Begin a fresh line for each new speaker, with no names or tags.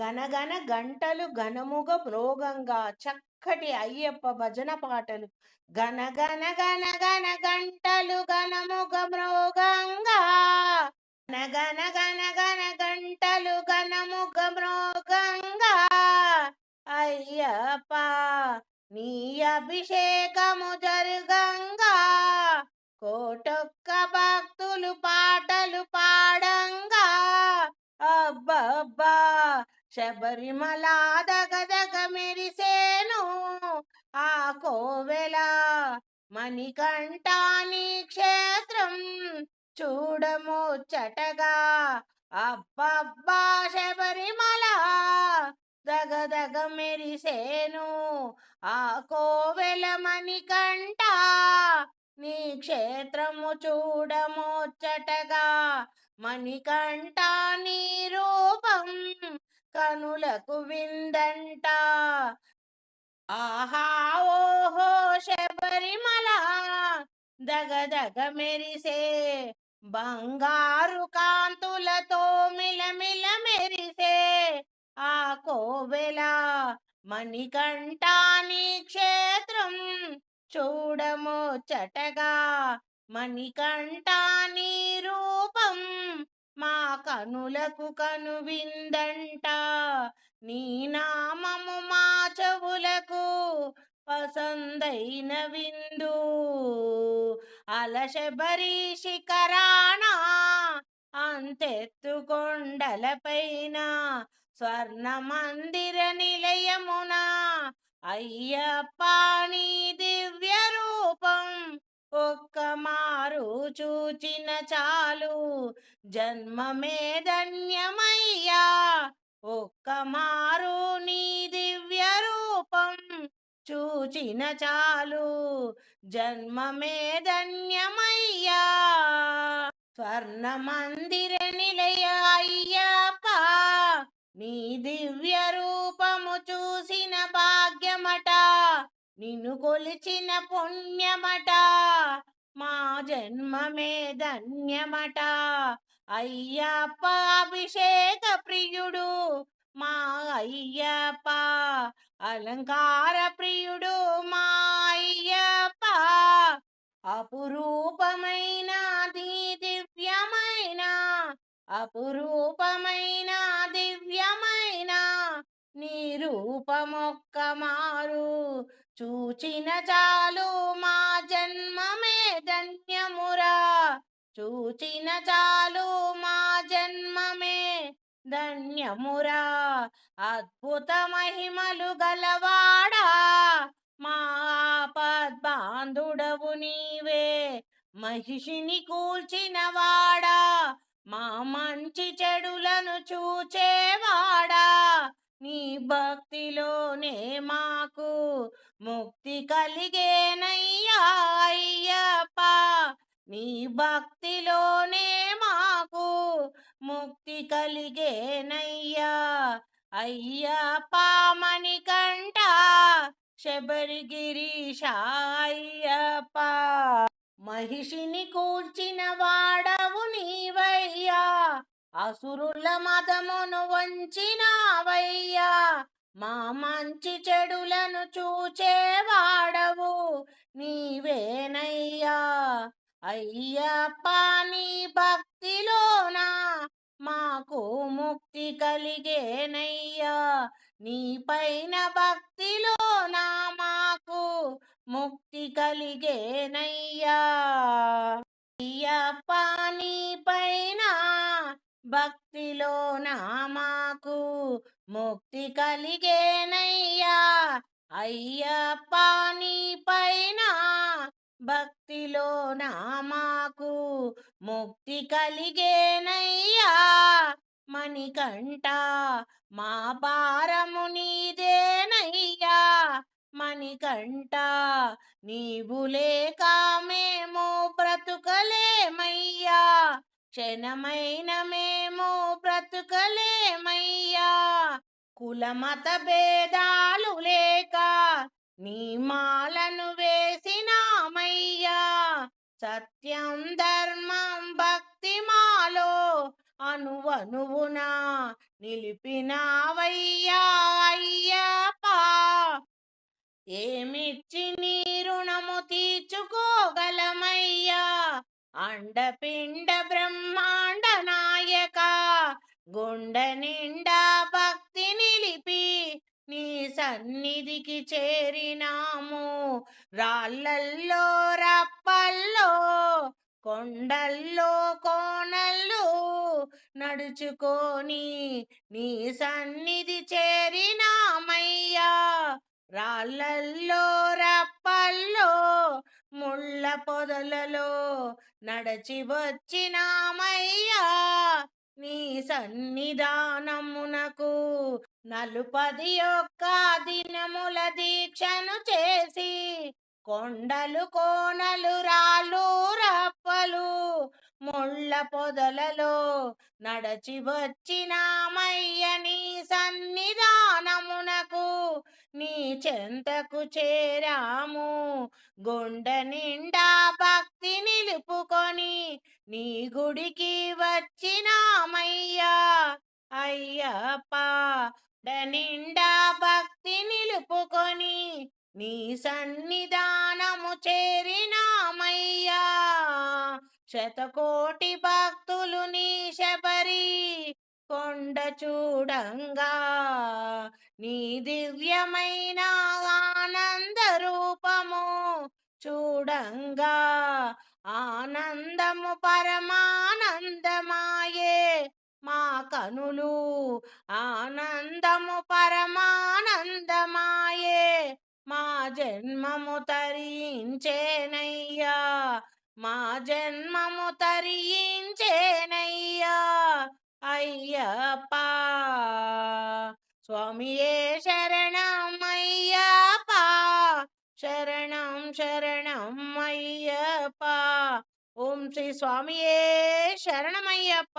గనగన గంటలు ఘనముగ మ్రోగంగా చక్కటి అయ్యప్ప భజన పాటలు. గనగన గన గన గంటలు ఘనముగ మ్రోగంగా గనగన గన గన గంటలు ఘనముగ మ్రోగంగా అయ్యప్ప నీ అభిషేకము జరుగంగా. కోటొక్క భక్తులు పాటలు పాడంగా. అబ్బబ్బా శబరిమల దగదగ మెరిసేను ఆ కోవెల మణికంఠాని క్షేత్రం చూడముచ్చటగా. అబ్బబ్బా శబరిమల దగదగ మెరిసేను ఆ కోవెల మణికంఠ నీ క్షేత్రము చూడముచ్చటగా. మణికంఠ నీ రూపం కనులకు విందంట. ఆహా ఓహో శబరిమల దగదగ మెరిసే. బంగారు కాంతులతో మిలమిల మెరిసే. ఆ కోవెల మణికంఠాని క్షేత్రం చూడముచ్చటగా మణికంఠాని రూపం మా కనులకు కనువిందంట. నీ నామము మా చెవులకు పసందైన విందు. అలశబరి శిఖరాణ అంతెత్తుకొండలపైన స్వర్ణ మందిర నిలయమున అయ్యప్ప నీది ఒక్క మారు చూచిన చాలు. జన్మమే ధన్యమయ్యా. ఒక్క మారు నీ దివ్య రూపం చూచిన చాలు. జన్మమే ధన్యమయ్యా. స్వర్ణ మందిర నిలయ అయ్యప్ప నీ దివ్య రూపము చూసిన భాగ్యమట. నిన్ను కొలిచిన పుణ్యమట మా జన్మమే ధన్యమట. అయ్యప్ప అభిషేక ప్రియుడు మా అయ్యప్ప అలంకార ప్రియుడు మా అయ్యప్ప. అపురూపమైన దివ్యమైన అపురూపమైన దివ్యమైన నీ రూపమొక్క మారు. చూచిన చాలు మా జన్మమే ధన్యమురా. చూచిన చాలు మా జన్మమే ధన్యమురా. అద్భుత మహిమలు గలవాడా. మా పద్బాంధుడవు నీవే. మహిషిని కూల్చిన వాడా మా మంచి చెడులను చూచేవాడా. నీ భక్తిలోనే మాకు ముక్తి కలిగేనయ్యా అయ్యప్ప. నీ భక్తిలోనే మాకు ముక్తి కలిగేనయ్యా. అయ్యప్ప మణికంఠ శబరిగిరీశ అయ్యప్ప మహిషిని కూర్చిన వాడవు నీవయ్యా. అసురుల మతమును వంచినావయ్యా. మా మంచి చెడులను చూచేవాడవు నీవేనయ్యా. అయ్యప్ప నీ భక్తిలోనా? మాకు ముక్తి కలిగేనయ్యా. నీ పైన భక్తిలోనా? మాకు ముక్తి కలిగేనయ్యా. అయ్యప్ప నీ పైన భక్తిలోనా? మాకు ముక్తి కలిగేనయ్యా. అయ్యప్ప నీ పైన భక్తిలో నామాకు ముక్తి కలిగేనయ్యా. మణికంట మా భారము నీదేనయ్యా. మణికంట నీవు లేక మేము బ్రతుకలేమయ్యా. క్షణమైన మేము బ్రతుకలేమయ్యా. కులమత భేదాలు లేక నీ మాలను వేసినామయ్యా సత్యం ధర్మం భక్తి మాలో అనువనువునా నిలిపినావయ్యా అయ్యప్ప. ఏమిచ్చి నీ రుణము తీర్చుకోగలమయ్యా? అండపిండ బ్రహ్మాండ నాయక గుండె సన్నిధికి చేరినాము. రాళ్ళల్లో రప్పల్లో కొండల్లో కోనల్లో నడుచుకొని నీ సన్నిధి చేరినామయ్యా. రాళ్ళల్లో రప్పల్లో ముళ్ళ పొదలలో నడచి వచ్చినామయ్యా. నీ సన్నిధానమునకు నలుపది యొక్క దినముల దీక్షను చేసి కొండలు కోనలు రాళ్ళు రప్పలు ముళ్ళ పొదలలో నడచి వచ్చినామయ్య నీ సన్నిధానమునకు నీ చెంతకు చేరాము. గుండె నిండా భక్తి నిలుపుకొని నీ గుడికి వచ్చినామయ్యా అయ్యప్ప నిండా భక్తి నిలుపుకొని నీ సన్నిధానము చేరినామయ్యా. శతకోటి భక్తులు నీ శబరి కొండ చూడంగా. నీ దివ్యమైన ఆనంద రూపము చూడంగా. ఆనందము పరమానందమాయే. మా కనులు ఆనందము పరమానందమాయే. మా జన్మము తరించేనయ్యా. మా జన్మము తరించేనయ్యా. అయ్యప్ప. స్వామియే శరణం అయ్యప్ప శరణం శరణం అయ్యప్ప. ఓం శ్రీ స్వామియే శరణమయ్యప్ప.